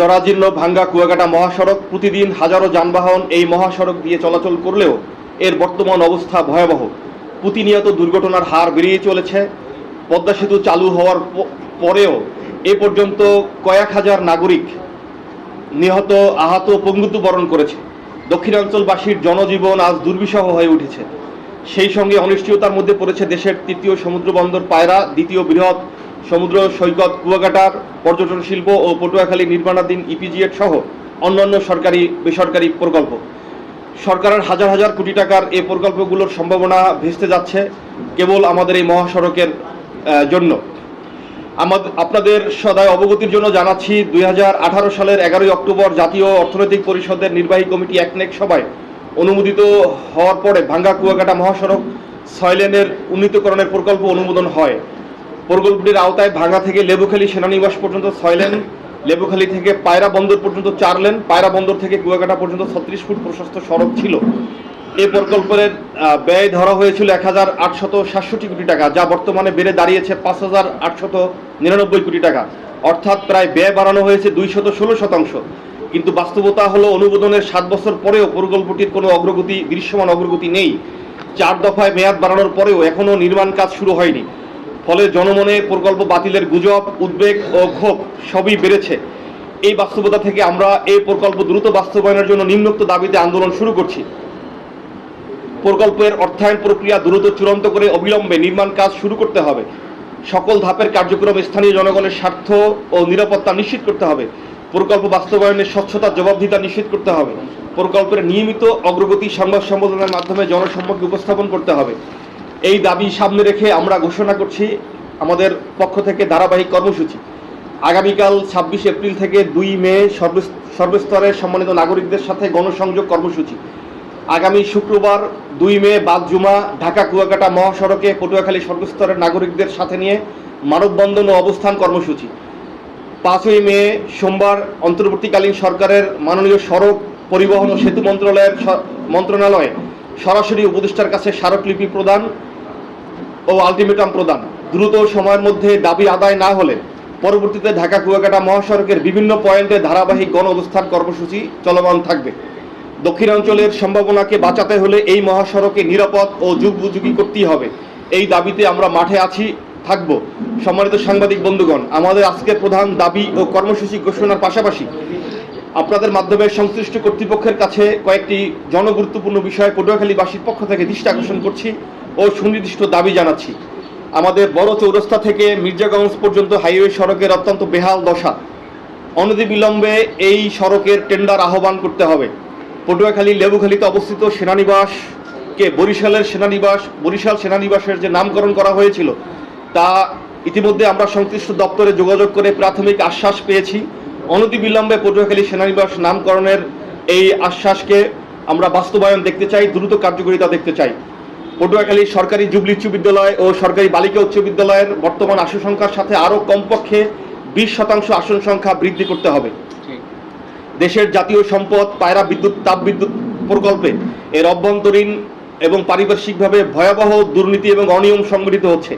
জরাজীর্ণ ভাঙ্গা কুয়াকাটা মহাসড়ক প্রতিদিন হাজারো যানবাহন এই মহাসড়ক দিয়ে চলাচল করলেও এর বর্তমান অবস্থা ভয়াবহ। প্রতিনিয়ত দুর্ঘটনার হার বেরিয়ে চলেছে। পদ্মা সেতু চালু হওয়ার পরেও এ পর্যন্ত কয়েক হাজার নাগরিক নিহত, আহত পঙ্গুত্ব বরণ করেছে। দক্ষিণাঞ্চলবাসীর জনজীবন আজ দুর্বিষহ হয়ে উঠেছে। সেই সঙ্গে অনিশ্চয়তার মধ্যে পড়েছে দেশের তৃতীয় সমুদ্র বন্দর পায়রা, দ্বিতীয় বৃহৎ সমুদ্র সৈকত কুয়াকাটার পর্যটন শিল্প ও পটুয়াখালী নির্মাণাধীন ইপিজিএট সহ অন্যান্য সরকারি, বেসরকারি প্রকল্প। সরকারের হাজার হাজার কোটি টাকার এই প্রকল্পগুলোর সম্ভাবনা ভেস্তে যাচ্ছে কেবল আমাদের এই মহাসড়কের জন্য। আমাদের আপনাদের সদায় অবগতির জন্য জানাচ্ছি, দুই হাজার আঠারো সালের এগারোই অক্টোবর জাতীয় অর্থনৈতিক পরিষদের নির্বাহী কমিটি একনেক সভায় অনুমোদিত হওয়ার পরে ভাঙ্গা কুয়াকাটা মহাসড়ক, ছয় লেনের উন্নীতকরণের প্রকল্প অনুমোদন হয়। প্রকল্পটির আওতায় ভাঙ্গা থেকে লেবুখালী সেনানিবাস পর্যন্ত ছয় লেন, লেবুখালী থেকে পায়রা বন্দর পর্যন্ত চার লেন, পায়রা বন্দর থেকে কুয়াকাটা পর্যন্ত ছত্রিশ ফুট প্রশস্ত সড়ক ছিল। এই প্রকল্পের ব্যয় ধরা হয়েছিল এক হাজার আটশত সাতষট্টি কোটি টাকা, যা বর্তমানে বেড়ে দাঁড়িয়েছে পাঁচ হাজার আটশত নিরানব্বই কোটি টাকা। অর্থাৎ প্রায় ব্যয় বাড়ানো হয়েছে দুইশত ষোলো শতাংশ। কিন্তু বাস্তবতা হলো অনুমোদনের সাত বছর পরেও প্রকল্পটির কোনো অগ্রগতি, দৃশ্যমান অগ্রগতি নেই। চার দফায় মেয়াদ বাড়ানোর পরেও এখনও নির্মাণ কাজ শুরু হয়নি। ফলে জনমনে প্রকল্প বাতিলের গুজব, উদ্বেগ ও ক্ষোভ সবই বেড়েছে। এই বাস্তবতা থেকে আমরা এই প্রকল্প দ্রুত বাস্তবায়নের জন্য নিম্নোক্ত দাবিতে আন্দোলন শুরু করছি। প্রকল্পের অর্থায়ন প্রক্রিয়া দ্রুত চূড়ান্ত করে অবিলম্বে নির্মাণ কাজ শুরু করতে হবে। সকল ধাপের কার্যক্রম স্থানীয় জনগণের স্বার্থ ও নিরাপত্তা নিশ্চিত করতে হবে। প্রকল্প বাস্তবায়নের স্বচ্ছতা, জবাবদিহিতা নিশ্চিত করতে হবে। প্রকল্পের নিয়মিত অগ্রগতি সংবাদ সম্মেলনের মাধ্যমে জনসম্মুখে উপস্থাপন করতে হবে। এই দাবি সামনে রেখে আমরা ঘোষণা করছি আমাদের পক্ষ থেকে ধারাবাহিক কর্মসূচি। আগামীকাল ছাব্বিশ এপ্রিল থেকে দুই মে সর্ব- সর্বস্তরের সম্মানিত নাগরিকদের সাথে গণসংযোগ কর্মসূচি। আগামী শুক্রবার দুই মে বাদ জুমা ঢাকা কুয়াকাটা মহাসড়কে পটুয়াখালী সর্বস্তরের নাগরিকদের সাথে নিয়ে মানববন্ধন ও অবস্থান কর্মসূচি। পাঁচই মে সোমবার অন্তর্বর্তীকালীন সরকারের মাননীয় সড়ক পরিবহন ও সেতু মন্ত্রণালয়ের মন্ত্রণালয়ে সরাসরি উপদেষ্টার কাছে স্মারকলিপি প্রদান ও আলটিমেটাম প্রদান। দ্রুত সময়ের মধ্যে দাবি আদায় না হলে পরবর্তীতে ঢাকা কুয়াকাটা মহাসড়কের বিভিন্ন পয়েন্টে ধারাবাহিক গণ অবস্থান কর্মসূচি চলমান থাকবে। দক্ষিণাঞ্চলের সম্ভাবনাকে বাঁচাতে হলে এই মহাসড়কে নিরাপদ ও যুগোপযোগী করতেই হবে। এই দাবিতে আমরা মাঠে আছি, থাকব। সম্মানিত সাংবাদিক বন্ধুগণ, আমাদের আজকের প্রধান দাবি ও কর্মসূচি ঘোষণার পাশাপাশি আপনাদের মাধ্যমে সংশ্লিষ্ট কর্তৃপক্ষের কাছে কয়েকটি জনগুরুত্বপূর্ণ বিষয়ে পটুয়াখালীবাসীর পক্ষ থেকে দৃষ্টি আকর্ষণ করছি। ও সুনির্দিষ্ট দাবি জানাচ্ছি। আমাদের বড় চৌরাস্তা থেকে মির্জাগঞ্জ পর্যন্ত হাইওয়ে সড়কের অত্যন্ত বেহাল দশা। অনতিবিলম্বে এই সড়কের টেন্ডার আহ্বান করতে হবে। পটুয়াখালী লেবুখালীতে অবস্থিত সেনানিবাসকে বরিশালের সেনানিবাস, বরিশাল সেনানিবাসের যে নামকরণ করা হয়েছিল, তা ইতিমধ্যে আমরা সংশ্লিষ্ট দপ্তরে যোগাযোগ করে প্রাথমিক আশ্বাস পেয়েছি। অনতিবিলম্বে পটুয়াখালী সেনানিবাস নামকরণের এই আশ্বাসকে আমরা বাস্তবায়ন দেখতে চাই, দ্রুত কার্যকারিতা দেখতে চাই। পটুয়াখালী সরকারি জুবলি উচ্চ বিদ্যালয় ও সরকারি বালিকা উচ্চ বিদ্যালয়ের বর্তমান আসন সংখ্যার সাথে আরও কমপক্ষে বিশ শতাংশ আসন সংখ্যা বৃদ্ধি করতে হবে। দেশের জাতীয় সম্পদ, পায়রা বিদ্যুৎ তাপবিদ্যুৎ প্রকল্পে এর অভ্যন্তরীণ এবং পারিপার্শ্বিকভাবে ভয়াবহ দুর্নীতি এবং অনিয়ম সংগঠিত হচ্ছে।